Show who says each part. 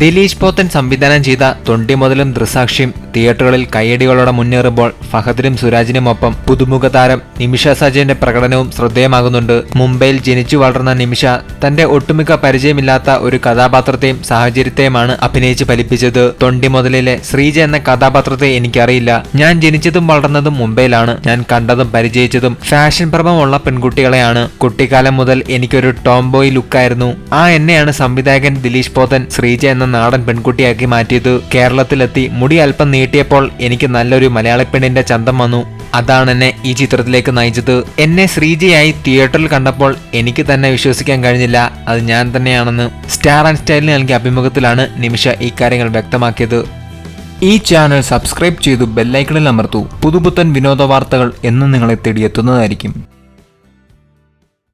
Speaker 1: ദിലീഷ് പോത്തൻ സംവിധാനം ചെയ്ത തൊണ്ടി മുതലും ദൃസാക്ഷിയും തിയേറ്ററുകളിൽ കയ്യടികളോടെ മുന്നേറുമ്പോൾ ഫഹദിനും സുരാജിനുമൊപ്പം പുതുമുഖ താരം നിമിഷ സജയന്റെ പ്രകടനവും ശ്രദ്ധേയമാകുന്നുണ്ട്. മുംബൈയിൽ ജനിച്ചു വളർന്ന നിമിഷ തന്റെ ഒട്ടുമിക്ക പരിചയമില്ലാത്ത ഒരു കഥാപാത്രത്തെയും സാഹചര്യത്തെയുമാണ് അഭിനയിച്ച് ഫലിപ്പിച്ചത്. തൊണ്ടി മുതലിലെ ശ്രീജ എന്ന കഥാപാത്രത്തെ എനിക്കറിയില്ല. ഞാൻ ജനിച്ചതും വളർന്നതും മുംബൈയിലാണ്. ഞാൻ കണ്ടതും പരിചയിച്ചതും ഫാഷൻ പ്രഭമുള്ള പെൺകുട്ടികളെയാണ്. കുട്ടിക്കാലം മുതൽ എനിക്കൊരു ടോംബോയ് ലുക്കായിരുന്നു. ആ എന്നെയാണ് സംവിധായകൻ ദിലീഷ് പോത്തൻ ശ്രീജ എന്ന നാടൻ പെൺകുട്ടിയാക്കി മാറ്റിയത്. കേരളത്തിലെത്തി മുടി അല്പം നീട്ടിയപ്പോൾ എനിക്ക് നല്ലൊരു മലയാളി പെണ്ണിന്റെ ചന്തം വന്നു. അതാണ് എന്നെ ഈ ചിത്രത്തിലേക്ക് നയിച്ചത്. എന്നെ ശ്രീജയായി തിയേറ്ററിൽ കണ്ടപ്പോൾ എനിക്ക് തന്നെ വിശ്വസിക്കാൻ കഴിഞ്ഞില്ല. അത് ഞാൻ തന്നെയാണെന്ന്. സ്റ്റാർ ആൻഡ് സ്റ്റൈലിന് നൽകിയ അഭിമുഖത്തിലാണ് നിമിഷ ഇക്കാര്യങ്ങൾ വ്യക്തമാക്കിയത്. ഈ ചാനൽ സബ്സ്ക്രൈബ് ചെയ്തു ബെല്ലൈക്കണിൽ അമർത്തു. പുതുപുത്തൻ വിനോദ വാർത്തകൾ എന്നും നിങ്ങളെ തേടിയെത്തുന്നതായിരിക്കും.